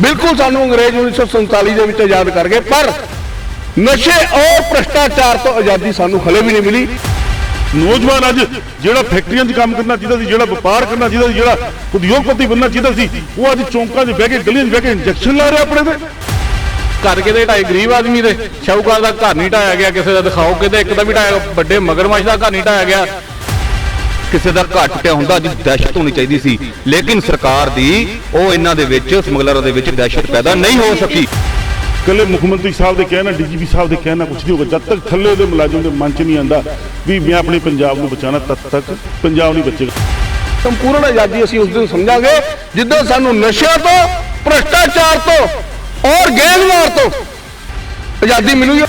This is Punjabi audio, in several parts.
ਬਿਲਕੁਲ ਸਾਨੂੰ ਅੰਗਰੇਜ਼ 1947 ਦੇ ਵਿੱਚ ਆਜ਼ਾਦ ਕਰ ਗਏ ਪਰ ਨਸ਼ੇ ਔਰ ਭ੍ਰਸ਼ਟਾਚਾਰ ਤੋਂ ਆਜ਼ਾਦੀ ਸਾਨੂੰ ਹਲੇ ਵੀ ਨਹੀਂ ਮਿਲੀ। ਨੌਜਵਾਨ ਅੱਜ ਜਿਹੜਾ ਫੈਕਟਰੀਆਂ 'ਚ ਕੰਮ ਕਰਨਾ ਚਾਹੀਦਾ ਸੀ ਜਿਹੜਾ ਵਪਾਰ ਕਰਨਾ ਚਾਹੀਦਾ ਸੀ ਜਿਹੜਾ ਉਦਯੋਗਪਤੀ ਬਣਨਾ ਚਾਹੀਦਾ ਸੀ ਉਹ ਅੱਜ ਚੌਂਕਾਂ 'ਚ ਬਹਿ ਕੇ ਗਲੀਆਂ 'ਚ ਬਹਿ ਕੇ ਇੰਜੈਕਸ਼ਨ ਲਾ ਰਿਹਾ ਆਪਣੇ ਤੇ। ਘਰ ਕਿਤੇ ਢਾਈ ਗਰੀਬ ਆਦਮੀ ਦੇ ਸ਼ਾਹੂਕਾਰ ਦਾ ਘਰ ਨਹੀਂ ਢਾਇਆ ਗਿਆ ਕਿਸੇ ਦਾ ਦਿਖਾਓ ਕਿਤੇ ਇੱਕ ਦਾ ਵੀ ਢਾਇਆ ਵੱਡੇ ਮਗਰਮੱਛ ਦਾ ਘਰ ਨਹੀਂ ਢਾਇਆ ਗਿਆ ਕਿਸੇ ਦਾ ਘਰ ਟੁੱਟਿਆ ਹੁੰਦਾ ਅੱਜ ਦਹਿਸ਼ਤ ਹੋਣੀ ਚਾਹੀਦੀ ਸੀ। ਲੇਕਿਨ ਸਰਕਾਰ ਦੀ ਉਹ ਇਹਨਾਂ ਦੇ ਵਿੱਚ ਸਮਗਲਰਾਂ ਦੇ ਵਿੱਚ ਦਹਿਸ਼ਤ ਪੈਦਾ ਨਹੀਂ ਹੋ ਸਕੀ। ਕੱਲੇ ਮੁੱਖ ਮੰਤਰੀ ਸਾਹਿਬ ਦੇ ਕਹਿਣਾ ਡੀਜੀਪੀ ਸਾਹਿਬ ਦੇ ਕਹਿਣਾ ਕੁਛ ਨਹੀਂ ਹੋਗਾ ਜਦ ਤੱਕ ਥੱਲੇ ਦੇ ਮੁਲਾਜ਼ਮ ਦੇ ਮਨ 'ਚ ਨਹੀਂ ਆਂਦਾ ਵੀ ਮੈਂ ਆਪਣੇ ਪੰਜਾਬ ਨੂੰ ਬਚਾਉਣਾ ਤਦ ਤੱਕ ਪੰਜਾਬ ਨਹੀਂ ਬਚੇਗਾ। ਸੰਪੂਰਨ ਆਜ਼ਾਦੀ ਅਸੀਂ ਉਸ ਦਿਨ ਸਮਝਾਂਗੇ ਜਿੱਦਾਂ ਸਾਨੂੰ ਨਸ਼ਿਆਂ ਤੋਂ ਭ੍ਰਸ਼ਟਾਚਾਰ ਤੋਂ ਔਰ ਗੈਂਗਵਾਰ ਤੋਂ ਆਜ਼ਾਦੀ ਮਿਲੂਗੀ।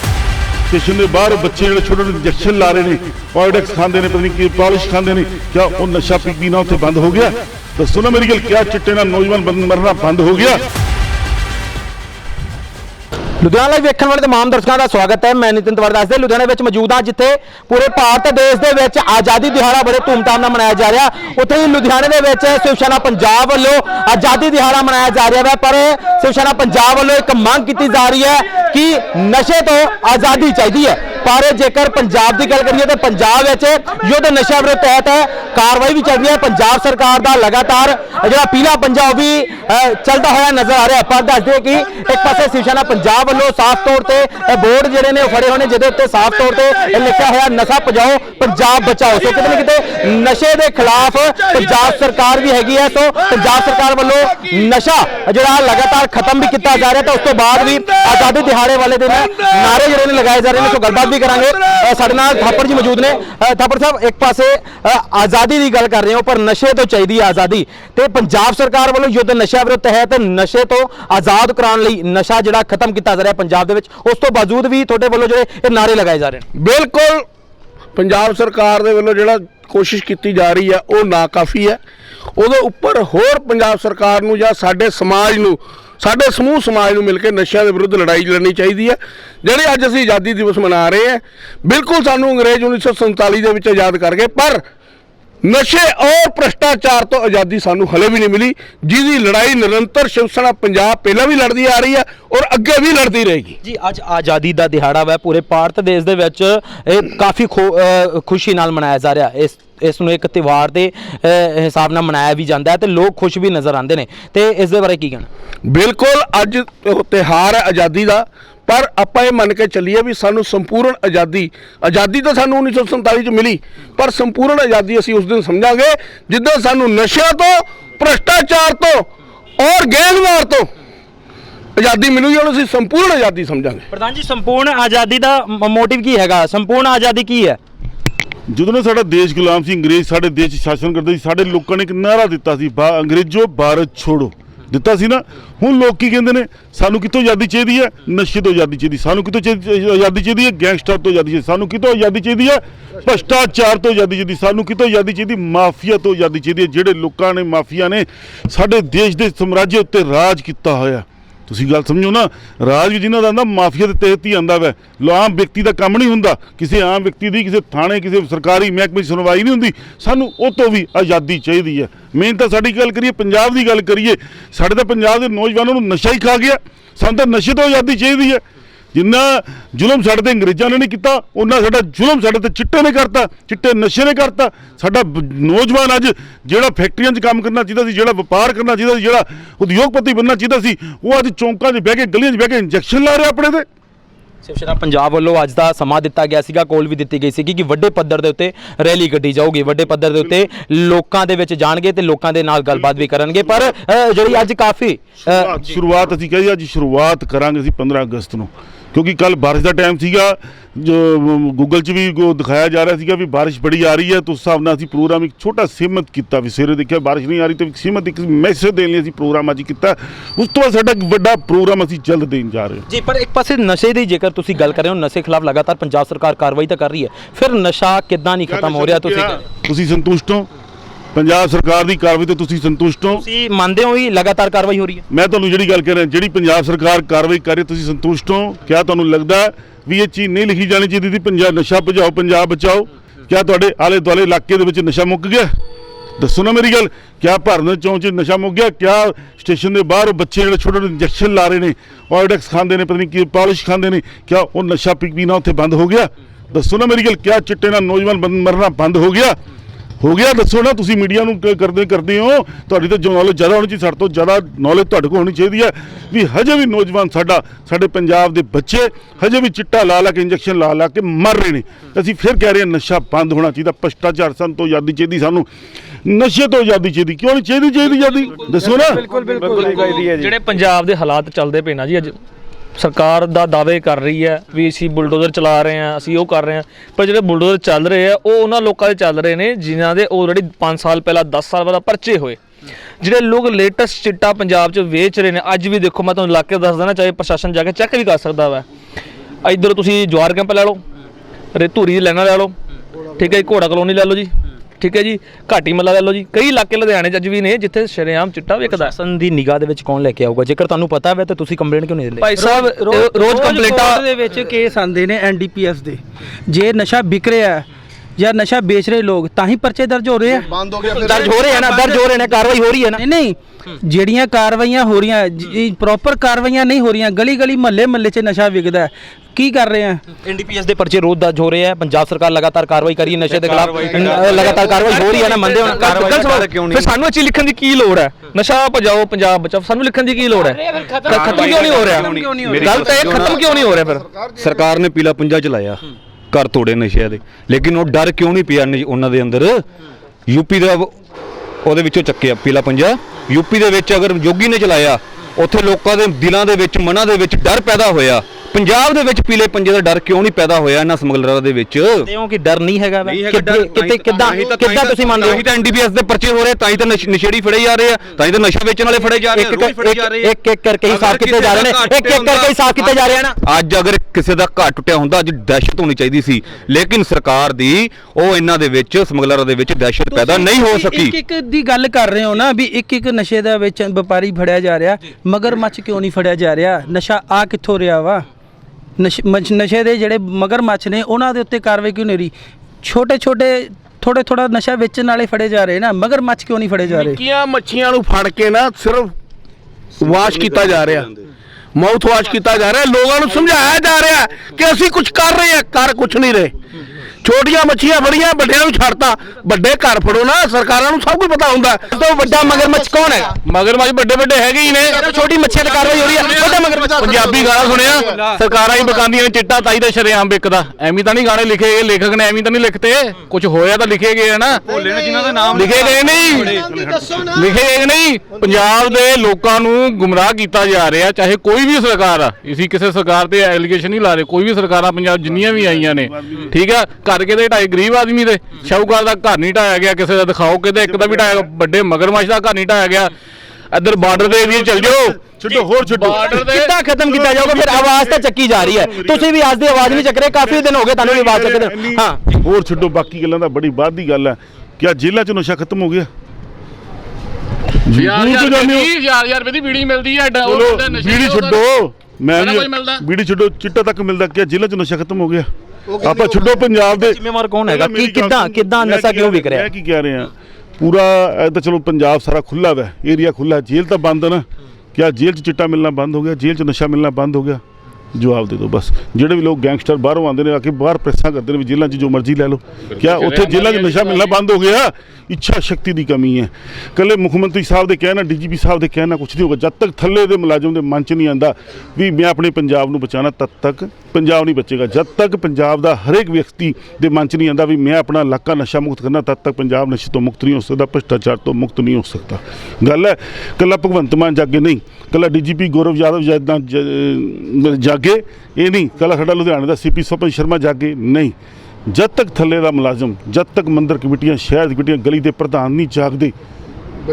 ਸਟੇਸ਼ਨ ਦੇ ਬਾਹਰ ਬੱਚੇ ਜਿਹੜੇ ਛੋਟੇ ਛੋਟੇ ਇੰਜੈਕਸ਼ਨ ਲਾ ਰਹੇ ਨੇ ਪਾਇਡੈਕਸ ਖਾਂਦੇ ਨੇ, ਪਤਾ ਨਹੀਂ ਕੀ ਪਾਲਿਸ਼ ਖਾਂਦੇ ਨੇ, ਕਿਆ ਉਹ ਨਸ਼ਾ ਪੀ- ਪੀਣਾ ਉੱਥੇ ਬੰਦ ਹੋ ਗਿਆ? ਦੱਸੋ ਨਾ ਮੇਰੀ ਗੱਲ, ਕਿਆ ਚਿੱਟੇ ਨਾਲ ਨੌਜਵਾਨ ਬੰਦ ਮਰਨਾ ਬੰਦ ਹੋ ਗਿਆ? ਲੁਧਿਆਣਾ ਲਾਈਵ ਵੇਖਣ ਵਾਲੇ ਤਮਾਮ ਦਰਸ਼ਕਾਂ ਦਾ ਸਵਾਗਤ ਹੈ। ਮੈਂ ਨਿਤਿਨ ਤਵਰ ਦੱਸਦੇ, ਲੁਧਿਆਣਾ ਵਿੱਚ ਮੌਜੂਦ ਹਾਂ, ਜਿੱਥੇ ਪੂਰੇ ਭਾਰਤ ਦੇਸ਼ ਦੇ ਵਿੱਚ ਆਜ਼ਾਦੀ ਦਿਹਾੜਾ ਬੜੇ ਧੂਮਧਾਮ ਨਾਲ ਮਨਾਇਆ ਜਾ ਰਿਹਾ। ਉੱਥੇ ਹੀ ਲੁਧਿਆਣੇ ਦੇ ਵਿੱਚ ਸ਼ਿਵ ਸੈਨਾ ਪੰਜਾਬ ਵੱਲੋਂ ਆਜ਼ਾਦੀ ਦਿਹਾੜਾ ਮਨਾਇਆ ਜਾ ਰਿਹਾ ਹੈ ਪਰ ਸ਼ਿਵ ਸੈਨਾ ਪੰਜਾਬ ਵੱਲੋਂ ਇੱਕ ਮੰਗ ਕੀਤੀ ਜਾ ਰਹੀ ਹੈ ਕਿ ਨਸ਼ੇ ਤੋਂ ਆਜ਼ਾਦੀ ਚਾਹੀਦੀ ਹੈ। ਪਰ ਜੇਕਰ ਪੰਜਾਬ ਦੀ ਗੱਲ ਕਰੀਏ ਤਾਂ ਪੰਜਾਬ ਵਿੱਚ ਯੁੱਧ ਨਸ਼ਾ ਵਿਰੋਧ ਤਹਿਤ ਕਾਰਵਾਈ ਵੀ ਚੱਲ ਰਹੀ ਹੈ। ਪੰਜਾਬ ਸਰਕਾਰ ਦਾ ਲਗਾਤਾਰ ਜਿਹੜਾ ਪੀਲਾ ਪੰਜਾ ਉਹ ਵੀ ਚੱਲਦਾ ਹੋਇਆ ਨਜ਼ਰ ਆ ਰਿਹਾ। ਪਰ ਦਿਓ ਕਿ ਇੱਕ ਪਾਸੇ ਸ਼ਿਵ ਸੈਨਾ ਪੰਜਾਬ ਵੱਲੋਂ ਸਾਫ਼ ਤੌਰ ਤੇ ਬੋਰਡ ਜਿਹੜੇ ਨੇ ਉਹ ਫੜੇ ਹੋਏ ਨੇ, ਜਿਹਦੇ ਉੱਤੇ ਸਾਫ਼ ਤੌਰ ਤੇ ਲਿਖਿਆ ਹੋਇਆ ਨਸ਼ਾ ਪਜਾਓ ਪੰਜਾਬ ਬਚਾਓ। ਸੋ ਕਿਤੇ ਨਾ ਕਿਤੇ ਨਸ਼ੇ ਦੇ ਖਿਲਾਫ ਪੰਜਾਬ ਸਰਕਾਰ ਵੀ ਹੈਗੀ ਹੈ। ਸੋ ਪੰਜਾਬ ਸਰਕਾਰ ਵੱਲੋਂ ਨਸ਼ਾ ਜਿਹੜਾ ਲਗਾਤਾਰ ਖਤਮ ਵੀ ਕੀਤਾ ਜਾ ਰਿਹਾ ਤਾਂ ਉਸ ਤੋਂ ਬਾਅਦ ਵੀ ਆਜ਼ਾਦੀ ਦਿਹਾੜੇ ਵਾਲੇ ਦਿਨ ਨਾਰੇ ਜਿਹੜੇ ਨੇ ਲਗਾਏ ਜਾ ਰਹੇ ਨੇ। ਸੋ ਗੱਲਬਾਤ ਵੀ ਕਰਾਂਗੇ। ਸਾਡੇ ਨਾਲ ਥਾਪੜ ਜੀ ਮੌਜੂਦ ਨੇ। ਅ, ਸਾਹਿਬ ਇੱਕ ਪਾਸੇ ਆਜ਼ਾਦੀ ਦੀ ਗੱਲ ਕਰ ਰਹੇ ਹੋ ਪਰ ਨਸ਼ੇ ਤੋਂ ਚਾਹੀਦੀ ਆਜ਼ਾਦੀ। ਤੇ ਪੰਜਾਬ ਸਰਕਾਰ ਵੱਲੋਂ ਯੁੱਧ ਨਸ਼ਾ ਵਿਰੋਧ ਤਹਿਤ ਨਸ਼ੇ ਤੋਂ ਆਜ਼ਾਦ ਕਰਾਉਣ ਲਈ ਨਸ਼ਾ ਜਿਹੜਾ ਖਤਮ ਕੀਤਾ ਜਾ ਰਿਹਾ ਪੰਜਾਬ ਦੇ ਵਿੱਚ ਉਸ ਤੋਂ ਬਾਵਜੂਦ ਵੀ ਤੁਹਾਡੇ ਵੱਲੋਂ ਜਿਹੜੇ ਇਹ ਨਾਰੇ ਲਗਾਏ ਜਾ ਰਹੇ ਨੇ। ਬਿਲਕੁਲ ਪੰਜਾਬ ਸਰਕਾਰ ਦੇ ਵੱਲੋਂ ਜਿਹੜਾ ਕੋਸ਼ਿਸ਼ ਕੀਤੀ ਜਾ ਰਹੀ ਹੈ ਉਹ ਨਾਕਾਫੀ ਹੈ। ਉਹਦੇ ਉੱਪਰ ਹੋਰ ਪੰਜਾਬ ਸਰਕਾਰ ਨੂੰ ਜਾਂ ਸਾਡੇ ਸਮਾਜ ਨੂੰ ਸਾਡੇ ਸਮੂਹ ਸਮਾਜ ਨੂੰ ਮਿਲ ਕੇ ਨਸ਼ਿਆਂ ਦੇ ਵਿਰੁੱਧ ਲੜਾਈ ਲੜਨੀ ਚਾਹੀਦੀ ਹੈ। ਜਿਹੜੇ ਅੱਜ ਅਸੀਂ ਆਜ਼ਾਦੀ ਦਿਵਸ ਮਨਾ ਰਹੇ ਹਾਂ, ਬਿਲਕੁਲ ਸਾਨੂੰ ਅੰਗਰੇਜ਼ 1947 ਦੇ ਵਿੱਚ ਆਜ਼ਾਦ ਕਰ ਗਏ, ਪਰ ਨਸ਼ੇ ਔਰ ਭ੍ਰਸ਼ਟਾਚਾਰ ਤੋਂ ਆਜ਼ਾਦੀ ਸਾਨੂੰ ਹਲੇ ਵੀ ਨਹੀਂ ਮਿਲੀ, ਜਿਹਦੀ ਲੜਾਈ ਨਿਰੰਤਰ ਸ਼ਿਵ ਸੈਨਾ ਪੰਜਾਬ ਪਹਿਲਾਂ ਵੀ ਲੜਦੀ ਆ ਰਹੀ ਹੈ ਔਰ ਅੱਗੇ ਵੀ ਲੜਦੀ ਰਹੇਗੀ। ਜੀ, ਅੱਜ ਆਜ਼ਾਦੀ ਦਾ ਦਿਹਾੜਾ ਵਾ, ਪੂਰੇ ਭਾਰਤ ਦੇਸ਼ ਦੇ ਵਿੱਚ ਇਹ ਕਾਫੀ ਖੁ- ਖੁਸ਼ੀ ਨਾਲ ਮਨਾਇਆ ਜਾ ਰਿਹਾ। ਇਸ ਇਸ ਨੂੰ ਇੱਕ ਤਿਉਹਾਰ ਦੇ ਹਿਸਾਬ ਨਾਲ ਮਨਾਇਆ ਵੀ ਜਾਂਦਾ ਹੈ ਤੇ ਲੋਕ ਖੁਸ਼ ਵੀ ਨਜ਼ਰ ਆਉਂਦੇ ਨੇ। ਤੇ ਇਸ ਦੇ ਬਾਰੇ ਕੀ ਕਹਿਣਾ? ਬਿਲਕੁਲ ਅੱਜ ਉਹ ਤਿਹਾਰ ਹੈ ਆਜ਼ਾਦੀ ਦਾ ਪਰ ਆਪਾਂ ਇਹ ਮੰਨ ਕੇ ਚੱਲੀਏ ਵੀ ਸਾਨੂੰ ਸੰਪੂਰਨ ਆਜ਼ਾਦੀ ਆਜ਼ਾਦੀ ਤਾਂ ਸਾਨੂੰ 1947 ਚ ਮਿਲੀ ਪਰ ਸੰਪੂਰਨ ਆਜ਼ਾਦੀ ਅਸੀਂ ਉਸ ਦਿਨ ਸਮਝਾਂਗੇ ਜਿੱਦਾਂ ਸਾਨੂੰ ਨਸ਼ਿਆਂ ਤੋਂ ਭ੍ਰਸ਼ਟਾਚਾਰ ਤੋਂ ਔਰ ਗੈਂਗਵਾਰ ਤੋਂ ਆਜ਼ਾਦੀ ਮਿਲੂਗੀ ਹੁਣ ਅਸੀਂ ਸੰਪੂਰਨ ਆਜ਼ਾਦੀ ਸਮਝਾਂਗੇ। ਪ੍ਰਧਾਨ ਜੀ ਸੰਪੂਰਨ ਆਜ਼ਾਦੀ ਦਾ ਮੋਟਿਵ ਕੀ ਹੈਗਾ? ਸੰਪੂਰਨ ਆਜ਼ਾਦੀ ਕੀ ਹੈ? ਜਦੋਂ ਨਾ ਸਾਡਾ ਦੇਸ਼ ਗੁਲਾਮ ਸੀ, ਅੰਗਰੇਜ਼ ਸਾਡੇ ਦੇਸ਼ 'ਚ ਸ਼ਾਸਨ ਕਰਦੇ ਸੀ, ਸਾਡੇ ਲੋਕਾਂ ਨੇ ਇੱਕ ਨਾਰਾ ਦਿੱਤਾ ਸੀ, ਬਾ ਅੰਗਰੇਜ਼ੋ ਭਾਰਤ ਛੋੜੋ। ਦਿੱਤਾ ਸੀ ਨਾ, ਹੁਣ ਲੋਕ ਕੀ ਕਹਿੰਦੇ ਨੇ? ਸਾਨੂੰ ਕਿੱਥੋਂ ਆਜ਼ਾਦੀ ਚਾਹੀਦੀ ਹੈ? ਨਸ਼ੇ ਤੋਂ ਆਜ਼ਾਦੀ ਚਾਹੀਦੀ। ਸਾਨੂੰ ਕਿੱਥੋਂ ਚਾਹੀਦੀ- ਆਜ਼ਾਦੀ ਚਾਹੀਦੀ ਹੈ? ਗੈਂਗਸਟਰ ਤੋਂ ਆਜ਼ਾਦੀ ਚਾਹੀਦੀ। ਸਾਨੂੰ ਕਿੱਥੋਂ ਆਜ਼ਾਦੀ ਚਾਹੀਦੀ ਹੈ? ਭ੍ਰਸ਼ਟਾਚਾਰ ਤੋਂ ਆਜ਼ਾਦੀ ਚਾਹੀਦੀ। ਸਾਨੂੰ ਕਿੱਥੋਂ ਆਜ਼ਾਦੀ ਚਾਹੀਦੀ? ਮਾਫੀਆ ਤੋਂ ਆਜ਼ਾਦੀ ਚਾਹੀਦੀ ਹੈ। ਜਿਹੜੇ ਲੋਕਾਂ ਨੇ, ਮਾਫੀਆ ਨੇ ਸਾਡੇ ਦੇਸ਼ ਦੇ ਸਮਰਾਜ ਉੱਤੇ ਰਾਜ ਕੀਤਾ ਹੋਇਆ। ਤੁਸੀਂ ਗੱਲ ਸਮਝੋ ਨਾ, ਰਾਜ ਵੀ ਜਿਹਨਾਂ ਦਾ ਆਂਦਾ ਮਾਫੀਆ ਦੇ ਤਹਿਤ ਹੀ ਆਂਦਾ ਵੈ। ਆਮ ਵਿਅਕਤੀ ਦਾ ਕੰਮ ਨਹੀਂ ਹੁੰਦਾ। ਕਿਸੇ ਆਮ ਵਿਅਕਤੀ ਦੀ, ਕਿਸੇ ਥਾਣੇ, ਕਿਸੇ ਸਰਕਾਰੀ ਮਹਿਕਮੇ ਦੀ ਸੁਣਵਾਈ ਨਹੀਂ ਹੁੰਦੀ। ਸਾਨੂੰ ਉਹ ਤੋਂ ਵੀ ਆਜ਼ਾਦੀ ਚਾਹੀਦੀ ਹੈ। ਮੇਨ ਤਾਂ ਸਾਡੀ ਗੱਲ ਕਰੀਏ, ਪੰਜਾਬ ਦੀ ਗੱਲ ਕਰੀਏ। ਸਾਡੇ ਤਾਂ ਪੰਜਾਬ ਦੇ ਨੌਜਵਾਨਾਂ ਨੂੰ ਨਸ਼ਾ ਹੀ ਖਾ ਗਿਆ। ਸਾਨੂੰ ਤਾਂ ਨਸ਼ੇ ਤੋਂ ਆਜ਼ਾਦੀ ਚਾਹੀਦੀ ਹੈ। ਜਿੰਨਾ ਜ਼ੁਲਮ ਸਾਡੇ ਤੇ ਅੰਗਰੇਜ਼ਾਂ ਨੇ ਨਹੀਂ ਕੀਤਾ ਉਹਨਾਂ ਸਾਡਾ ਜ਼ੁਲਮ ਸਾਡੇ ਤੇ ਚਿੱਟੇ ਨੇ ਕਰਤਾ ਚਿੱਟੇ ਨਸ਼ੇ ਨੇ ਕਰਤਾ। ਸਾਡਾ ਨੌਜਵਾਨ ਅੱਜ ਜਿਹੜਾ ਫੈਕਟਰੀਆਂ 'ਚ ਕੰਮ ਕਰਨਾ ਚਾਹੀਦਾ ਸੀ ਜਿਹੜਾ ਵਪਾਰ ਕਰਨਾ ਚਾਹੀਦਾ ਸੀ ਜਿਹੜਾ ਉਦਯੋਗਪਤੀ ਬਣਨਾ ਚਾਹੀਦਾ ਸੀ ਉਹ ਅੱਜ ਚੌਂਕਾਂ 'ਚ ਬਹਿ ਕੇ ਗਲੀਆਂ 'ਚ ਬਹਿ ਕੇ ਇੰਜੈਕਸ਼ਨ ਲਾ ਰਿਹਾ ਆਪਣੇ ਤੇ। ਸ਼ਿਵ ਸੈਨਾ ਪੰਜਾਬ ਵੱਲੋਂ ਅੱਜ ਦਾ ਸਮਾਂ ਦਿੱਤਾ ਗਿਆ ਸੀਗਾ ਕੋਲ ਵੀ ਦਿੱਤੀ ਗਈ ਸੀ ਕਿ ਵੱਡੇ ਪੱਧਰ ਦੇ ਉੱਤੇ ਰੈਲੀ ਕੱਢੀ ਜਾਊਗੀ। ਵੱਡੇ ਪੱਧਰ ਦੇ ਉੱਤੇ ਲੋਕਾਂ ਦੇ ਵਿੱਚ ਜਾਣਗੇ ਤੇ ਲੋਕਾਂ ਦੇ ਨਾਲ ਗੱਲਬਾਤ ਵੀ ਕਰਨਗੇ। ਪਰ ਜਿਹੜੀ ਅੱਜ ਕਾਫੀ ਸ਼ੁਰੂਆਤ ਅਸੀਂ ਕਹੀ ਅੱਜ ਸ਼ੁਰੂਆਤ ਕਰਾਂਗੇ ਅਸੀਂ 15 ਅਗਸਤ ਨੂੰ। ਕਿਉਂਕਿ ਕੱਲ ਬਾਰਿਸ਼ ਦਾ ਟਾਈਮ ਸੀਗਾ ਜੋ ਗੂਗਲ 'ਚ ਵੀ ਦਿਖਾਇਆ ਜਾ ਰਿਹਾ ਸੀਗਾ ਵੀ ਬਾਰਿਸ਼ ਬੜੀ ਆ ਰਹੀ ਹੈ ਤੇ ਉਸ ਹਿਸਾਬ ਨਾਲ ਅਸੀਂ ਪ੍ਰੋਗਰਾਮ ਇੱਕ ਛੋਟਾ ਸੀਮਤ ਕੀਤਾ ਵੀ ਸਵੇਰੇ ਦੇਖਿਆ ਬਾਰਿਸ਼ ਨਹੀਂ ਆ ਰਹੀ ਤੇ ਇੱਕ ਸੀਮਤ ਇੱਕ ਮੈਸੇਜ ਦੇਣ ਲਈ ਅਸੀਂ ਪ੍ਰੋਗਰਾਮ ਅੱਜ ਕੀਤਾ। ਉਸ ਤੋਂ ਬਾਅਦ ਸਾਡਾ ਇੱਕ ਵੱਡਾ ਪ੍ਰੋਗਰਾਮ ਅਸੀਂ ਜਲਦ ਦੇਣ ਜਾ ਰਹੇ ਹਾਂ। ਜੀ ਪਰ ਇੱਕ ਪਾਸੇ ਨਸ਼ੇ ਦੀ ਜੇਕਰ ਤੁਸੀਂ ਗੱਲ ਕਰ ਰਹੇ ਹੋ ਨਸ਼ੇ ਖਿਲਾਫ ਲਗਾਤਾਰ ਪੰਜਾਬ ਸਰਕਾਰ ਕਾਰਵਾਈ ਤਾਂ ਕਰ ਰਹੀ ਹੈ ਫਿਰ ਨਸ਼ਾ ਕਿੱਦਾਂ ਨਹੀਂ ਖਤਮ ਹੋ ਰਿਹਾ ਤੁਸੀਂ। ਤੁਸੀਂ ਸੰਤੁਸ਼ਟ ਹੋ? ਪੰਜਾਬ ਸਰਕਾਰ ਦੀ ਕਾਰਵਾਈ ਤੋਂ ਤੁਸੀਂ ਸੰਤੁਸ਼ਟ ਹੋ? ਤੁਸੀਂ ਮੰਨਦੇ ਹੋ ਵੀ ਲਗਾਤਾਰ ਕਾਰਵਾਈ ਹੋ ਰਹੀ ਹੈ। ਮੈਂ ਤੁਹਾਨੂੰ ਜਿਹੜੀ ਗੱਲ ਕਰ ਰਿਹਾ ਜਿਹੜੀ ਪੰਜਾਬ ਸਰਕਾਰ ਕਾਰਵਾਈ ਕਰ ਰਹੀ ਤੁਸੀਂ ਸੰਤੁਸ਼ਟ ਹੋ? ਕਿਆ ਤੁਹਾਨੂੰ ਲੱਗਦਾ ਵੀ ਇਹ ਚੀਜ਼ ਨਹੀਂ ਲਿਖੀ ਜਾਣੀ ਚਾਹੀਦੀ ਸੀ? ਪੰਜਾਬ ਨਸ਼ਾ ਭਜਾਓ ਪੰਜਾਬ ਬਚਾਓ। ਕਿਆ ਤੁਹਾਡੇ ਆਲੇ ਦੁਆਲੇ ਇਲਾਕੇ ਦੇ ਵਿੱਚ ਨਸ਼ਾ ਮੁੱਕ ਗਿਆ? ਦੱਸੋ ਨਾ ਮੇਰੀ ਗੱਲ ਕਿਆ ਭਰਨ ਚੌਂਚ 'ਚ ਨਸ਼ਾ ਮੁੱਕ ਗਿਆ? ਕਿਆ ਸਟੇਸ਼ਨ ਦੇ ਬਾਹਰ ਬੱਚੇ ਜਿਹੜੇ ਛੋਟੇ ਇੰਜੈਕਸ਼ਨ ਲਾ ਰਹੇ ਨੇ ਆਇਡੈਕਸ ਖਾਂਦੇ ਨੇ ਪਤਾ ਨਹੀਂ ਕੀ ਪਾਲਿਸ਼ ਖਾਂਦੇ ਨੇ ਕਿਆ ਉਹ ਨਸ਼ਾ ਪੀਣਾ ਉੱਥੇ ਬੰਦ ਹੋ ਗਿਆ? ਦੱਸੋ ਨਾ ਮੇਰੀ ਗੱਲ ਕਿਆ ਚਿੱਟੇ ਨਾਲ ਨੌਜਵਾਨ ਮਰਨਾ ਬੰਦ ਹੋ ਗਿਆ? ਹੋ ਗਿਆ, ਦੱਸੋ ਨਾ, ਤੁਸੀਂ ਮੀਡੀਆ ਨੂੰ ਕ- ਕਰਦੇ ਕਰਦੇ ਹੋ। ਤੁਹਾਡੀ ਤਾਂ ਨੌਲੇਜ ਜ਼ਿਆਦਾ ਹੋਣੀ ਚਾਹੀਦੀ, ਸਾਡੇ ਤੋਂ ਜ਼ਿਆਦਾ ਨੌਲੇਜ ਤੁਹਾਡੇ ਕੋਲ ਹੋਣੀ ਚਾਹੀਦੀ ਹੈ। ਵੀ ਹਜੇ ਵੀ ਨੌਜਵਾਨ ਸਾਡਾ, ਸਾਡੇ ਪੰਜਾਬ ਦੇ ਬੱਚੇ ਹਜੇ ਵੀ ਚਿੱਟਾ ਲਾ ਲਾ ਕੇ ਇੰਜੈਕਸ਼ਨ ਲਾ ਲਾ ਕੇ ਮਰ ਰਹੇ ਨੇ। ਅਸੀਂ ਫਿਰ ਕਹਿ ਰਹੇ ਹਾਂ, ਨਸ਼ਾ ਬੰਦ ਹੋਣਾ ਚਾਹੀਦਾ, ਭ੍ਰਿਸ਼ਟਾਚਾਰ ਸਾਨੂੰ ਤੋਂ ਆਜ਼ਾਦੀ ਚਾਹੀਦੀ, ਸਾਨੂੰ ਨਸ਼ੇ ਤੋਂ ਆਜ਼ਾਦੀ ਚਾਹੀਦੀ। ਕਿਉਂ ਨਹੀਂ ਚਾਹੀਦੀ ਚਾਹੀਦੀ ਆਜ਼ਾਦੀ ਦੱਸੋ ਨਾ। ਜਿਹੜੇ ਪੰਜਾਬ ਦੇ ਹਾਲਾਤ ਚੱਲਦੇ ਪਏ ਨਾ ਜੀ ਅੱਜ ਸਰਕਾਰ ਦਾ ਦਾਅਵੇ ਕਰ ਰਹੀ ਹੈ ਵੀ ਅਸੀਂ ਬੁਲਡੋਜ਼ਰ ਚਲਾ ਰਹੇ ਹਾਂ, ਅਸੀਂ ਉਹ ਕਰ ਰਹੇ ਹਾਂ। ਪਰ ਜਿਹੜੇ ਬੁਲਡੋਜ਼ਰ ਚੱਲ ਰਹੇ ਆ, ਉਹ ਉਹਨਾਂ ਲੋਕਾਂ ਦੇ ਚੱਲ ਰਹੇ ਨੇ, ਜਿਨ੍ਹਾਂ ਦੇ ਆਲਰੇਡੀ 5 ਸਾਲ ਪਹਿਲਾਂ 10 ਸਾਲ ਪਹਿਲਾਂ ਪਰਚੇ ਹੋਏ। ਜਿਹੜੇ ਲੋਕ ਲੇਟੈਸਟ ਚਿੱਟਾ ਪੰਜਾਬ 'ਚ ਵੇਚ ਰਹੇ ਨੇ, ਅੱਜ ਵੀ ਦੇਖੋ, ਮੈਂ ਤੁਹਾਨੂੰ ਇਲਾਕੇ ਦੱਸ ਦੇਣਾ ਚਾਹੇ ਪ੍ਰਸ਼ਾਸਨ ਜਾ ਕੇ ਚੈੱਕ ਵੀ ਕਰ ਸਕਦਾ ਵਾ। ਇੱਧਰ ਤੁਸੀਂ ਜਵਾਰ ਕੈਂਪ ਲੈ ਲਓ, ਰੇਤੂਰੀ ਦੀ ਲੈਣਾ ਲੈ ਲਓ, ਠੀਕ ਹੈ ਜੀ, ਘੋੜਾ ਕਲੋਨੀ ਲੈ ਲਓ ਜੀ। ਠੀਕ ਹੈ ਜੀ ਘਾਟੀ ਮੱਲਾ ਲੈ ਲਓ ਜੀ। ਕਈ ਇਲਾਕੇ ਲੁਧਿਆਣੇ 'ਚ ਅੱਜ ਵੀ ਨੇ ਜਿੱਥੇ ਸ਼ਰੇਆਮ ਚਿੱਟਾ ਵਿਕਦਾ ਹੈ। ਪ੍ਰਸ਼ਾਸਨ ਦੀ ਨਿਗਾਹ ਦੇ ਵਿੱਚ ਕੌਣ ਲੈ ਕੇ ਆਊਗਾ? ਜੇਕਰ ਤੁਹਾਨੂੰ ਪਤਾ ਹੋਵੇ ਤਾਂ ਤੁਸੀਂ ਕੰਪਲੇਂਟ ਕਿਉਂ ਨਹੀਂ ਦਿੰਦੇ? ਭਾਈ ਸਾਹਿਬ ਰੋਜ਼ ਕੰਪਲੇਂਟਾਂ ਦੇ ਵਿੱਚ ਕੇਸ ਆਂਦੇ ਨੇ ਐਨਡੀਪੀਐਸ ਦੇ। ਜੇ ਨਸ਼ਾ ਵਿਕ ਰਿਹਾ ਹੈ ਜਾਂ ਨਸ਼ਾ ਵੇਚ ਰਹੇ ਲੋਕ ਤਾਂ ਹੀ ਪਰਚੇ ਦਰਜ ਹੋ ਰਹੇ ਆ। ਦਰਜ ਹੋ ਰਹੇ ਆ ਨਾ ਦਰਜ ਹੋ ਰਹੇ ਨੇ ਕਾਰਵਾਈ ਹੋ ਰਹੀ ਹੈ ਨਾ। ਨਹੀਂ ਨਹੀਂ। ਜਿਹੜੀਆਂ ਕਾਰਵਾਈਆਂ ਹੋ ਰਹੀਆਂ ਪ੍ਰੋਪਰ ਕਾਰਵਾਈਆਂ ਨਹੀਂ ਹੋ ਰਹੀਆਂ ਗਲੀ ਗਲੀ ਮਹੱਲੇ ਮਹੱਲੇ 'ਚ ਨਸ਼ਾ ਵਿਕਦਾ ਹੈ। ਕੀ ਕਰ ਰਹੇ ਆ? ਐਨਡੀਪੀਐਸ ਦੇ ਪਰਚੇ ਰੋਜ਼ ਦਰਜ ਹੋ ਰਹੇ ਆ। ਪੰਜਾਬ ਸਰਕਾਰ ਲਗਾਤਾਰ ਕਾਰਵਾਈ ਕਰੀ ਨਸ਼ੇ ਦੇ ਖਿਲਾਫ ਲਗਾਤਾਰ ਕਾਰਵਾਈ ਹੋ ਰਹੀ ਹੈ ਨਾ ਮੰਨਦੇ ਹੋ ਕਾਰਵਾਈ ਗੱਲ ਸੁਣੋ, ਕਰ ਕਿਉਂ ਨਹੀਂ? ਫਿਰ ਸਾਨੂੰ ਇਹ ਚੀਜ਼ ਲਿਖਣ ਦੀ ਕੀ ਲੋੜ ਹੈ? ਨਸ਼ਾ ਭਜਾਓ ਪੰਜਾਬ ਬਚਾਓ ਸਾਨੂੰ ਲਿਖਣ ਦੀ ਕੀ ਲੋੜ ਹੈ? ਖਤਮ ਕਿਉਂ ਨਹੀਂ ਹੋ ਰਿਹਾ? ਮੇਰੀ ਗੱਲ ਤਾਂ ਇਹ ਗੱਲ ਖਤਮ ਕਿਉਂ ਨਹੀਂ ਹੋ ਰਿਹਾ ਫਿਰ? ਸਰਕਾਰ ਨੇ ਪੀਲਾ ਪੰਜਾ ਚਲਾਇਆ ਘਰ ਤੋੜੇ ਨਸ਼ਿਆਂ ਦੇ। ਲੇਕਿਨ ਉਹ ਡਰ ਕਿਉਂ ਨਹੀਂ ਪਿਆ ਉਹਨਾਂ ਦੇ ਅੰਦਰ? ਯੂਪੀ ਦਾ ਉਹ- ਉਹਦੇ ਵਿੱਚੋਂ ਚੱਕਿਆ ਪੀਲਾ ਪੰਜਾ। ਯੂਪੀ ਦੇ ਵਿੱਚ ਅਗਰ ਯੋਗੀ ਨੇ ਚਲਾਇਆ ਉੱਥੇ ਲੋਕਾਂ ਦੇ ਦਿਲਾਂ ਦੇ ਵਿੱਚ ਮਨਾਂ ਦੇ ਵਿੱਚ ਡਰ ਪੈਦਾ ਹੋਇਆ। ਪੰਜਾਬ ਦੇ ਵਿੱਚ ਪੀਲੇ ਪੰਜੇ ਦਾ ਡਰ ਕਿਉਂ ਨਹੀਂ ਪੈਦਾ ਹੋਇਆ ਇਹਨਾਂ ਸਮਗਲਰਾਂ ਦੇ ਵਿੱਚ? ਤੇ ਹੋ ਕਿ ਡਰ ਨਹੀਂ ਹੈਗਾ ਵਾ? ਕਿੱਥੇ ਕਿੱਥੇ ਕਿੱਦਾਂ ਕਿੱਦਾਂ ਤੁਸੀਂ ਮੰਨਦੇ ਹੋ? ਤਾਂ ਐਨਡੀਪੀਐਸ ਦੇ ਪਰਚੇ ਹੋ ਰਹੇ ਤਾਂ ਹੀ ਤਾਂ ਨਸ਼- ਨਸ਼ੇੜੀ ਫੜੇ ਜਾ ਰਹੇ ਆ ਤਾਂ ਹੀ ਤਾਂ ਨਸ਼ਾ ਵੇਚਣ ਵਾਲੇ ਫੜੇ ਜਾ ਰਹੇ ਆ ਇੱਕ ਰੋਜ਼ ਫੜੇ ਜਾ ਰਹੇ ਆ। ਇੱਕ ਇੱਕ ਕਰਕੇ ਹੀ ਸਾਫ਼ ਕੀਤੇ ਜਾ ਰਹੇ ਨੇ। ਇੱਕ ਇੱਕ ਕਰਕੇ ਹੀ ਸਾਫ਼ ਕੀਤੇ ਜਾ ਰਹੇ ਆ ਨਾ। ਅੱਜ ਅਗਰ ਕਿਸੇ ਦਾ ਘਰ ਟੁੱਟਿਆ ਹੁੰਦਾ ਅੱਜ ਦਹਿਸ਼ਤ ਹੋਣੀ ਚਾਹੀਦੀ ਸੀ। ਲੇਕਿਨ ਸਰਕਾਰ ਦੀ ਉਹ ਇਹਨਾਂ ਦੇ ਵਿੱਚ ਸਮਗਲਰਾਂ ਦੇ ਵਿੱਚ ਦਹਿਸ਼ਤ ਪੈਦਾ ਨਹੀਂ ਹੋ ਸਕੀ। ਇੱਕ ਇੱਕ ਦੀ ਗੱਲ ਕਰ ਰਹੇ ਹੋ ਨਾ ਵੀ ਇੱਕ ਇੱਕ ਨਸ਼ੇ ਦਾ ਵਿੱਚ ਵਪਾਰੀ ਫੜਿਆ ਜਾ ਰਿਹਾ ਮਗਰ ਮੱਛ ਕਿਉਂ ਨਹੀਂ ਫੜਿਆ ਜਾ ਰਿਹਾ? ਨਸ਼ਾ ਆ ਕਿੱਥੋਂ ਰਿਹਾ ਵਾ? ਨਸ਼- ਮੱਛ- ਨਸ਼ੇ ਦੇ ਜਿਹੜੇ ਮਗਰ ਨੇ, ਉਹਨਾਂ ਦੇ ਉੱਤੇ ਕਾਰਵਾਈ ਕਿਉਂ ਨਹੀਂ ਰਹੀ? ਛੋਟੇ ਛੋਟੇ ਥੋੜੇ ਥੋੜਾ ਨਸ਼ਾ ਵੇਚਣ ਵਾਲੇ ਫੜੇ ਜਾ ਰਹੇ ਨਾ ਮਗਰ ਮੱਛ ਕਿਉਂ ਨਹੀਂ ਫੜੇ ਜਾ ਰਹੇ? ਨਿੱਕੀਆਂ ਮੱਛੀਆਂ ਨੂੰ ਫੜ ਕੇ ਨਾ ਸਿਰਫ ਵਾਸ਼ ਕੀਤਾ ਜਾ ਰਿਹਾ। ਮਾਊਥ ਵਾਸ਼ ਕੀਤਾ ਜਾ ਰਿਹਾ। ਲੋਕਾਂ ਨੂੰ ਸਮਝਾਇਆ ਜਾ ਰਿਹਾ ਕਿ ਅਸੀਂ ਕੁਝ ਕਰ ਰਹੇ ਹਾਂ ਕਰ ਕੁਝ ਨਹੀਂ ਰਹੇ। ਛੋਟੀਆਂ ਮੱਛੀਆਂ ਫੜੀਆਂ ਵੱਡਿਆਂ ਨੂੰ ਛੱਡਤਾ। ਵੱਡੇ ਘਰ ਫੜੋ ਨਾ ਸਰਕਾਰਾਂ ਨੂੰ ਸਭ ਕੁਝ ਪਤਾ ਹੁੰਦਾ ਸਭ ਤੋਂ ਵੱਡਾ ਮਗਰਮੱਛ ਕੌਣ ਹੈਗਾ ਮਗਰਮੱਛ ਵੱਡੇ ਵੱਡੇ ਹੈਗੇ ਹੀ ਨੇ। ਛੋਟੀ ਮੱਛੀਆਂ ਤੇ ਕਾਰਵਾਈ ਹੋ ਰਹੀ ਹੈ। ਵੱਡਾ ਮਗਰਮੱਛ ਪੰਜਾਬੀ ਗਾਣਾ ਸੁਣਿਆ। ਸਰਕਾਰਾਂ ਹੀ ਬਕਾਂਦੀਆਂ ਨੇ ਚਿੱਟਾ ਤਾਈ ਦਾ ਸ਼ਰੇਆਮ ਵਿਕਦਾ ਐਵੇਂ ਤਾਂ ਨਹੀਂ ਗਾਣੇ ਲਿਖੇ ਗਏ। ਲੇਖਕ ਨੇ ਐਵੇਂ ਤਾਂ ਨਹੀਂ ਲਿਖਤੇ। ਕੁਝ ਹੋਇਆ ਤਾਂ ਲਿਖੇ ਗਏ ਆ ਨਾ ਭੋਲੇ ਨੇ ਜਿਨ੍ਹਾਂ ਦੇ ਨਾਮ ਲਿਖੇ ਗਏ ਨਹੀਂ। ਲਿਖੇ ਗਏ ਨਹੀਂ। ਪੰਜਾਬ ਦੇ ਲੋਕਾਂ ਨੂੰ ਗੁੰਮਰਾਹ ਕੀਤਾ ਜਾ ਰਿਹਾ ਚਾਹੇ ਕੋਈ ਵੀ ਸਰਕਾਰ ਆ। ਅਸੀਂ ਕਿਸੇ ਸਰਕਾਰ ਤੇ ਐਲੀਗੇਸ਼ਨ ਨਹੀਂ ਲਾ ਰਹੇ। ਕੋਈ ਵੀ ਸਰਕਾਰਾਂ ਪੰਜਾਬ ਜਿੰਨੀਆਂ ਵੀ ਆਈਆਂ ਨੇ। ਠੀਕ ਆ? ਘਰ ਕਿਤੇ ਢਾਏ ਗਰੀਬ ਆਦਮੀ ਦੇ। ਸ਼ਾਹੂਕਾਰ ਦਾ ਘਰ ਨਹੀਂ ਢਾਇਆ ਗਿਆ ਕਿਸੇ ਦਾ ਦਿਖਾਓ ਕਿਤੇ ਇੱਕ ਦਾ ਵੀ ਢਾਇਆ ਵੱਡੇ ਮਗਰਮੱਛ ਦਾ ਘਰ ਨਹੀਂ ਢਾਇਆ ਗਿਆ। ਇੱਧਰ ਬਾਰਡਰ ਦੇ ਏਰੀਏ ਚੱਲ ਜਾਓ। ਛੱਡੋ ਹੋਰ ਛੱਡੋ। ਬਾਰਡਰ ਦੇ ਕਿੱਦਾਂ ਖਤਮ ਕੀਤਾ ਜਾਊਗਾ? ਫਿਰ ਆਵਾਜ਼ ਤਾਂ ਚੱਕੀ ਜਾ ਰਹੀ ਹੈ। ਤੁਸੀਂ ਵੀ ਅੱਜ ਦੀ ਆਵਾਜ਼ ਨਹੀਂ ਚੱਕ ਰਹੇ ਕਾਫੀ ਦਿਨ ਹੋ ਗਏ ਤੁਹਾਨੂੰ ਵੀ ਆਵਾਜ਼ ਚੱਕਦੇ ਹਾਂ। ਹੋਰ ਛੱਡੋ ਬਾਕੀ ਗੱਲਾਂ ਦਾ ਬੜੀ ਬਾਅਦ ਦੀ ਗੱਲ ਹੈ। ਕਿ ਜੇਲ੍ਹਾਂ 'ਚ ਨਸ਼ਾ ਖਤਮ ਹੋ ਗਿਆ? ਯਾਰ ਯਾਰ। ਰੁਪਏ ਦੀ ਬੀੜੀ ਮਿਲਦੀ ਹੈ ਬੀੜੀ ਛੱਡੋ। ਮੈਂ। ਬੀੜੀ ਛੱਡੋ ਚਿੱਟਾ ਤੱਕ ਮਿਲਦਾ। ਕਿ ਜੇਲ੍ਹਾਂ 'ਚ ਨਸ਼ਾ ਖਤਮ ਹੋ ਗਿਆ? ਆਪਾਂ ਛੱਡੋ ਪੰਜਾਬ ਦੇ ਜ਼ਿੰਮੇਵਾਰ ਕੌਣ ਹੈਗਾ? ਕੀ- ਕਿੱਦਾਂ- ਕਿੱਦਾਂ ਨਸ਼ਾ ਕਿਉਂ ਵਿਕ ਰਿਹਾ? ਮੈਂ ਕੀ ਕਹਿ ਰਿਹਾ? ਪੂਰਾ ਇਹ ਤਾਂ ਚਲੋ ਪੰਜਾਬ ਸਾਰਾ ਖੁੱਲਾ ਵਾ ਏਰੀਆ ਖੁੱਲਾ ਜੇਲ੍ਹ ਤਾਂ ਬੰਦ ਹੈ ਨਾ। ਕਿਆ ਜੇਲ੍ਹ 'ਚ ਚਿੱਟਾ ਮਿਲਣਾ ਬੰਦ ਹੋ ਗਿਆ? ਜੇਲ੍ਹ 'ਚ ਨਸ਼ਾ ਮਿਲਣਾ ਬੰਦ ਹੋ ਗਿਆ? ਜਵਾਬ ਦੇ ਦਿਓ ਬਸ। ਜਿਹੜੇ ਵੀ ਲੋਕ ਗੈਂਗਸਟਰ ਬਾਹਰੋਂ ਆਉਂਦੇ ਨੇ ਆ ਕੇ ਬਾਹਰ ਪ੍ਰੈਸਾਂ ਕਰਦੇ ਨੇ ਵੀ ਜੇਲ੍ਹਾਂ 'ਚ ਜੋ ਮਰਜ਼ੀ ਲੈ ਲਓ। ਕਿਆ ਉੱਥੇ ਜੇਲ੍ਹਾਂ 'ਚ ਨਸ਼ਾ ਮਿਲਣਾ ਬੰਦ ਹੋ ਗਿਆ? ਇੱਛਾ ਸ਼ਕਤੀ ਦੀ ਕਮੀ ਹੈ। ਕੱਲੇ ਮੁੱਖ ਮੰਤਰੀ ਸਾਹਿਬ ਦੇ ਕਹਿਣਾ ਡੀਜੀਪੀ ਸਾਹਿਬ ਦੇ ਕਹਿਣਾ ਕੁਝ ਨਹੀਂ ਹੋਗਾ ਜਦ ਤੱਕ ਥੱਲੇ ਦੇ ਮੁਲਾਜ਼ਮ ਦੇ ਮਨ 'ਚ ਨਹੀਂ ਆਂਦਾ ਵੀ ਮੈਂ ਆਪਣੇ ਪੰਜਾਬ ਨੂੰ ਬਚਾਉਣਾ ਤਦ ਤੱਕ ਪੰਜਾਬ ਨਹੀਂ ਬਚੇਗਾ। ਜਦ ਤੱਕ ਪੰਜਾਬ ਦਾ ਹਰੇਕ ਵਿਅਕਤੀ ਦੇ ਮਨ 'ਚ ਨਹੀਂ ਆਂਦਾ ਵੀ ਮੈਂ ਆਪਣਾ ਇਲਾਕਾ ਨਸ਼ਾ ਮੁਕਤ ਕਰਨਾ ਤਦ ਤੱਕ ਪੰਜਾਬ ਨਸ਼ੇ ਤੋਂ ਮੁਕਤ ਨਹੀਂ ਹੋ ਸਕਦਾ ਭ੍ਰਿਸ਼ਟਾਚਾਰ ਤੋਂ ਮੁਕਤ ਨਹੀਂ ਹੋ ਸਕਦਾ। ਗੱਲ ਹੈ ਕੱਲਾ ਭਗਵੰਤ ਮਾਨ ਜਾਗੇ ਨਹੀਂ। ਕੱਲਾ ਡੀਜੀਪੀ ਗੌਰਵ ਯਾਦਵ ਜਿੱਦਾਂ ਜ- ਜਾਗੇ ਇਹ ਨਹੀਂ ਕੱਲਾ ਸਾਡਾ ਲੁਧਿਆਣੇ ਦਾ ਸੀਪੀ ਸੋਪਨ ਸ਼ਰਮਾ ਜਾਗੇ ਨਹੀਂ। ਜਦ ਤੱਕ ਥੱਲੇ ਦਾ ਮੁਲਾਜ਼ਮ ਜਦ ਤੱਕ ਮੰਦਰ ਕਮੇਟੀਆਂ ਸ਼ਹਿਰ ਦੀ ਕਮੇਟੀਆਂ ਗਲੀ ਦੇ ਪ੍ਰਧਾਨ ਨਹੀਂ ਜਾਗਦੇ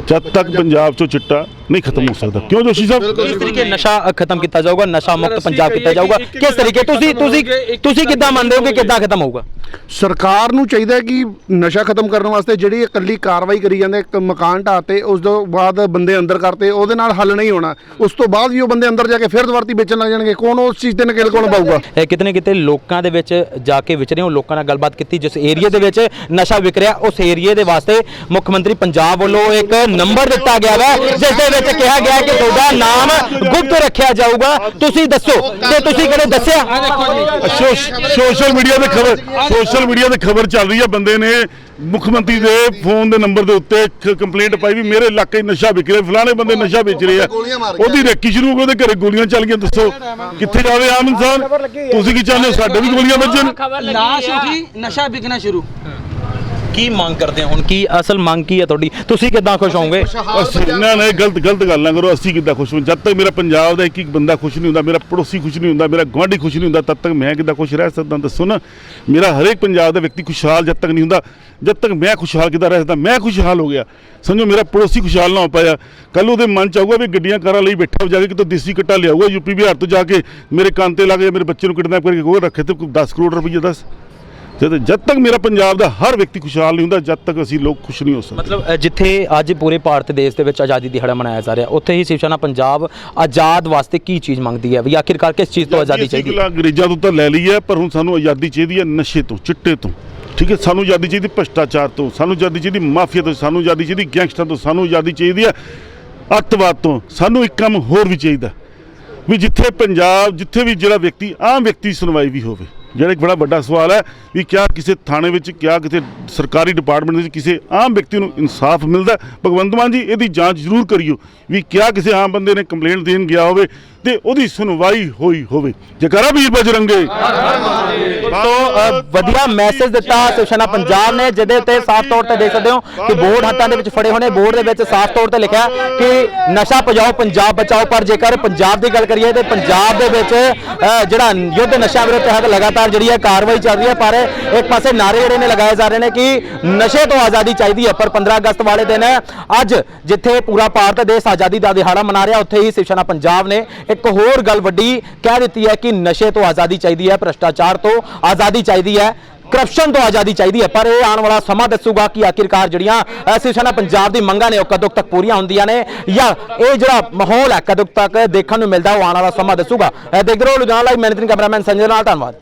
ਜਦ ਤੱਕ ਪੰਜਾਬ ਚੋਂ ਚਿੱਟਾ ਨਹੀਂ ਖਤਮ ਹੋ ਸਕਦਾ। ਕਿਉਂ ਜੋਸ਼ੀ ਸਾਹਿਬ? ਕਿਸ ਤਰੀਕੇ ਨਸ਼ਾ ਖਤਮ ਕੀਤਾ ਜਾਊਗਾ ਨਸ਼ਾ ਮੁਕਤ ਪੰਜਾਬ ਕੀਤਾ ਜਾਊਗਾ? ਕਿਸ ਤਰੀਕੇ ਤੁਸੀਂ ਤੁਸੀਂ ਤੁਸੀਂ ਕਿੱਦਾਂ ਮੰਨਦੇ ਹੋ ਕਿ ਕਿੱਦਾਂ ਖਤਮ ਹੋਊਗਾ? ਸਰਕਾਰ ਨੂੰ ਚਾਹੀਦਾ ਹੈ ਕਿ ਨਸ਼ਾ ਖਤਮ ਕਰਨ ਵਾਸਤੇ ਜਿਹੜੀ ਇਕੱਲੀ ਕਾਰਵਾਈ ਕਰੀ ਜਾਂਦੇ ਇੱਕ ਮਕਾਨ ਢਾਤੇ ਉਸ ਤੋਂ ਬਾਅਦ ਬੰਦੇ ਅੰਦਰ ਕਰਤੇ ਉਹਦੇ ਨਾਲ ਹੱਲ ਨਹੀਂ ਹੋਣਾ। ਉਸ ਤੋਂ ਬਾਅਦ ਵੀ ਉਹ ਬੰਦੇ ਅੰਦਰ ਜਾ ਕੇ ਫਿਰ ਦੁਬਾਰਤੀ ਵੇਚਣ ਲੱਗ ਜਾਣਗੇ। ਕੌਣ ਉਸ ਚੀਜ਼ ਤੇ ਨਕੇਲ ਕੌਣ ਪਾਊਗਾ? ਇਹ ਕਿਤਨੇ ਕਿਤੇ ਲੋਕਾਂ ਦੇ ਵਿੱਚ ਜਾ ਕੇ ਵਿਚਰੇ ਹੋ ਲੋਕਾਂ ਨਾਲ ਗੱਲਬਾਤ ਕੀਤੀ ਜਿਸ ਏਰੀਆ ਦੇ ਵਿੱਚ ਨਸ਼ਾ ਵਿਕ ਰਿਹਾ ਉਸ ਏਰੀਏ ਦੇ ਵਾਸਤੇ ਮੁੱਖ ਮੰਤਰੀ ਪੰਜਾਬ ਵੱਲੋਂ ਇੱਕ ਨੰਬਰ ਦਿੱਤਾ ਗਿਆ ਵਾ ਜਿਸ ਦੇ ਵਿੱਚ ਕਿਹਾ ਗਿਆ ਕਿ ਤੁਹਾਡਾ ਨਾਮ ਗੁਪਤ ਰੱਖਿਆ ਜਾਊਗਾ। ਤੁਸੀਂ ਦੱਸੋ ਤੇ ਤੁਸੀਂ ਕਿਹੜੇ ਦੱਸਿਆ? ਸੋਸ਼ਲ ਮੀਡੀਆ ਤੇ ਖਬਰ ਸੋਸ਼ਲ ਮੀਡੀਆ ਤੇ ਖਬਰ ਚੱਲ ਰਹੀ ਹੈ ਬੰਦੇ ਨੇ ਮੁੱਖ ਮੰਤਰੀ ਦੇ ਫੋਨ ਦੇ ਨੰਬਰ ਦੇ ਉੱਤੇ ਕੰਪਲੇਂਟ ਪਾਈ ਵੀ ਮੇਰੇ ਇਲਾਕੇ 'ਚ ਨਸ਼ਾ ਵਿਕ ਰਿਹਾ। ਫਲਾਣੇ ਬੰਦੇ ਨਸ਼ਾ ਵੇਚ ਰਹੇ ਆ। ਉਹਦੀ ਰੇਕੀ ਸ਼ੁਰੂ ਹੋ ਗਈ ਉਹਦੇ ਘਰੇ ਗੋਲੀਆਂ ਚੱਲ ਗਈਆਂ। ਦੱਸੋ ਕਿੱਥੇ ਜਾਵੇ ਆਮ ਇਨਸਾਨ? ਤੁਸੀਂ ਕੀ ਚਾਹੁੰਦੇ ਹੋ? ਸਾਡੇ ਵੀ ਗੋਲੀਆਂ ਵੱਜਣ ਲਾਸ਼ ਉਠੀ ਨਸ਼ਾ ਵਿਕਣਾ ਸ਼ੁਰੂ। ਕੀ ਮੰਗ ਕਰਦੇ ਹੋ? ਹੁਣ ਕੀ ਅਸਲ ਮੰਗ ਕੀ ਹੈ ਤੁਹਾਡੀ? ਤੁਸੀਂ ਕਿੱਦਾਂ ਖੁਸ਼ ਹੋਵੋਗੇ? ਅਸੀਂ ਨਾ ਨਾ ਇਹ ਗਲਤ ਗਲਤ ਗੱਲ ਨਾ ਕਰੋ ਅਸੀਂ ਕਿੱਦਾਂ ਖੁਸ਼ ਹਾਂ ਜਦ ਤੱਕ ਮੇਰਾ ਪੰਜਾਬ ਦਾ ਇੱਕ ਇੱਕ ਬੰਦਾ ਖੁਸ਼ ਨਹੀਂ ਹੁੰਦਾ ਮੇਰਾ ਪੜੋਸੀ ਖੁਸ਼ ਨਹੀਂ ਹੁੰਦਾ ਮੇਰਾ ਗੁਆਂਢੀ ਖੁਸ਼ ਨਹੀਂ ਹੁੰਦਾ ਤਦ ਤੱਕ ਮੈਂ ਕਿੱਦਾਂ ਖੁਸ਼ ਰਹਿ ਸਕਦਾ? ਦੱਸੋ ਨਾ ਮੇਰਾ ਹਰੇਕ ਪੰਜਾਬ ਦਾ ਵਿਅਕਤੀ ਖੁਸ਼ਹਾਲ ਜਦ ਤੱਕ ਨਹੀਂ ਹੁੰਦਾ ਜਦ ਤੱਕ ਮੈਂ ਖੁਸ਼ਹਾਲ ਕਿੱਦਾਂ ਰਹਿ ਸਕਦਾ? ਮੈਂ ਖੁਸ਼ਹਾਲ ਹੋ ਗਿਆ। ਸਮਝੋ ਮੇਰਾ ਪੜੋਸੀ ਖੁਸ਼ਹਾਲ ਨਾ ਹੋ ਪਾਇਆ। ਕੱਲ ਉਹਦੇ ਮਨ ਚ ਆਊਗਾ ਵੀ ਗੱਡੀਆਂ ਕਾਰਾਂ ਲਈ ਬੈਠਾ ਹੋ ਜਾ ਕੇ ਕਿਤੋਂ ਦੇਸੀ ਕੱਟਾ ਲਿਆਊਗਾ ਯੂਪੀ ਬਿਹਾਰ ਤੋਂ ਜਾ ਕੇ ਮੇਰੇ ਕੰਨ ਤੇ ਲੱਗ ਜਾ ਮੇਰੇ ਬੱਚੇ ਨੂੰ ਕਿਡਨੈਪ ਕਰਕੇ ਕੋਈ ਰੱਖੇ ਤੇ ਕੋਈ 10 ਕਰੋੜ ਰੁਪਏ ਦੱਸ। ਜਦ ਜਦ ਤੱਕ ਮੇਰਾ ਪੰਜਾਬ ਦਾ ਹਰ ਵਿਅਕਤੀ ਖੁਸ਼ਹਾਲ ਨਹੀਂ ਹੁੰਦਾ ਜਦ ਤੱਕ ਅਸੀਂ ਲੋਕ ਖੁਸ਼ ਨਹੀਂ ਹੋ ਸਕਦੇ। ਮਤਲਬ ਅ, ਜਿੱਥੇ ਅੱਜ ਪੂਰੇ ਭਾਰਤ ਦੇਸ਼ ਦੇ ਵਿੱਚ ਆਜ਼ਾਦੀ ਦਿਹਾੜਾ ਮਨਾਇਆ ਜਾ ਰਿਹਾ ਉੱਥੇ ਹੀ ਸ਼ਿਵ ਸੈਨਾ ਪੰਜਾਬ ਆਜ਼ਾਦ ਵਾਸਤੇ ਕੀ ਚੀਜ਼ ਮੰਗਦੀ ਹੈ? ਵੀ ਆਖਿਰਕਾਰ ਕਿਸ ਚੀਜ਼ ਤੋਂ ਆਜ਼ਾਦੀ ਚਾਹੀਦੀ ਹੈ? ਅੰਗਰੇਜ਼ਾਂ ਤੋਂ ਤਾਂ ਲੈ ਲਈ ਹੈ ਪਰ ਹੁਣ ਸਾਨੂੰ ਆਜ਼ਾਦੀ ਚਾਹੀਦੀ ਹੈ ਨਸ਼ੇ ਤੋਂ ਚਿੱਟੇ ਤੋਂ। ਠੀਕ ਹੈ ਸਾਨੂੰ ਆਜ਼ਾਦੀ ਚਾਹੀਦੀ ਭ੍ਰਸ਼ਟਾਚਾਰ ਤੋਂ ਸਾਨੂੰ ਆਜ਼ਾਦੀ ਚਾਹੀਦੀ ਮਾਫੀਆ ਤੋਂ ਸਾਨੂੰ ਆਜ਼ਾਦੀ ਚਾਹੀਦੀ ਗੈਂਗਸਟਰ ਤੋਂ ਸਾਨੂੰ ਆਜ਼ਾਦੀ ਚਾਹੀਦੀ ਹੈ ਅੱਤਵਾਦ ਤੋਂ ਸਾਨੂੰ ਇੱਕ ਕੰਮ ਹੋਰ ਵੀ ਚਾਹੀਦਾ ਵੀ ਜਿੱਥੇ ਪੰਜਾਬ ਜਿੱਥੇ ਵੀ ਜਿਹੜਾ ਵਿਅਕਤੀ ਆਮ ਵਿਅਕਤੀ ਦੀ ਸੁਣਵਾਈ ਵੀ ਹੋਵੇ। ਜਿਹੜਾ ਇੱਕ ਬੜਾ ਵੱਡਾ ਸਵਾਲ ਹੈ ਵੀ ਕਿਆ ਕਿਸੇ ਥਾਣੇ ਵਿੱਚ, ਕਿਆ ਕਿਸੇ ਸਰਕਾਰੀ ਡਿਪਾਰਟਮੈਂਟ ਵਿੱਚ ਕਿਸੇ ਆਮ ਵਿਅਕਤੀ ਨੂੰ ਇਨਸਾਫ ਮਿਲਦਾ ਭਗਵੰਤ ਮਾਨ ਜੀ, ਇਹਦੀ ਜਾਂਚ ਜ਼ਰੂਰ ਕਰਿਓ ਵੀ ਕਿਆ ਕਿਸੇ ਆਮ ਬੰਦੇ ਨੇ ਕੰਪਲੇਂਟ ਦੇਣ ਗਿਆ ਹੋਵੇ ਤੇ ਉਹਦੀ ਸੁਣਵਾਈ ਹੋਈ ਹੋਵੇ। ਜਕਾਰਾ ਵੀਰ ਬਜਰੰਗੇ ਤੋਂ ਵਧੀਆ ਮੈਸੇਜ ਦਿੱਤਾ ਸ਼ਿਵ ਸੈਨਾ ਪੰਜਾਬ ਨੇ ਜਿਹਦੇ ਉੱਤੇ ਸਾਫ਼ ਤੌਰ ਤੇ ਦੇਖ ਸਕਦੇ ਹੋ ਕਿ ਬੋਰਡ ਹੱਥਾਂ ਦੇ ਵਿੱਚ ਫੜੇ ਹੋਣੇ ਬੋਰਡ ਦੇ ਵਿੱਚ ਸਾਫ਼ ਤੌਰ ਤੇ ਲਿਖਿਆ ਕਿ ਨਸ਼ਾ ਭਜਾਓ ਪੰਜਾਬ ਬਚਾਓ ਪਰ ਜੇਕਰ ਪੰਜਾਬ ਦੀ ਗੱਲ ਕਰੀਏ ਤੇ ਪੰਜਾਬ ਦੇ ਵਿੱਚ ਜਿਹੜਾ ਯੁੱਧ ਨਸ਼ਾ ਵਿਰੁੱਧ ਤਹਿਤ ਲਗਾਤਾਰ ਜਿਹੜੀ ਹੈ ਕਾਰਵਾਈ ਚੱਲ ਰਹੀ ਹੈ ਪਰ ਇੱਕ ਪਾਸੇ ਨਾਰੇ ਜਿਹੜੇ ਨੇ ਲਗਾਏ ਜਾ ਰਹੇ ਨੇ ਕਿ ਨਸ਼ੇ ਤੋਂ ਆਜ਼ਾਦੀ ਚਾਹੀਦੀ ਹੈ ਪਰ 15 ਅਗਸਤ ਵਾਲੇ ਦਿਨ ਅੱਜ ਜਿੱਥੇ ਪੂਰਾ ਭਾਰਤ ਦੇਸ਼ ਆਜ਼ਾਦੀ ਦਾ ਦਿਹਾੜਾ ਮਨਾ ਰਿਹਾ ਉੱਥੇ ਹੀ ਸ਼ਿਵ ਸੈਨਾ ਪੰਜਾਬ ਨੇ ਇੱਕ ਹੋਰ ਗੱਲ ਵੱਡੀ ਕਹਿ ਦਿੱਤੀ ਹੈ ਕਿ ਨਸ਼ੇ ਤੋਂ ਆਜ਼ਾਦੀ ਚਾਹੀਦੀ ਹੈ ਭ੍ਰਸ਼ਟਾਚਾਰ ਤੋਂ ਆਜ਼ਾਦੀ ਚਾਹੀਦੀ ਹੈ ਕਰਪਸ਼ਨ ਤੋਂ ਆਜ਼ਾਦੀ ਚਾਹੀਦੀ ਹੈ ਪਰ ਇਹ ਆਉਣ ਵਾਲਾ ਸਮਾਂ ਦੱਸੂਗਾ ਕਿ ਆਖਿਰਕਾਰ ਜਿਹੜੀਆਂ ਅ, ਪੰਜਾਬ ਦੀ ਮੰਗਾਂ ਨੇ ਉਹ ਕਦੋਂ ਤੱਕ ਪੂਰੀਆਂ ਹੁੰਦੀਆਂ ਨੇ ਜਾਂ ਇਹ ਜਿਹੜਾ ਮਾਹੌਲ ਹੈ ਕਦੋਂ ਤੱਕ ਦੇਖਣ ਨੂੰ ਮਿਲਦਾ ਉਹ ਆਉਣ ਵਾਲਾ ਸਮਾਂ ਦੱਸੂਗਾ। ਦੇਖਦੇ ਰਹੋ Ludhiana live managing cameraman Sanjay ਨਾਲ ਧੰਨਵਾਦ।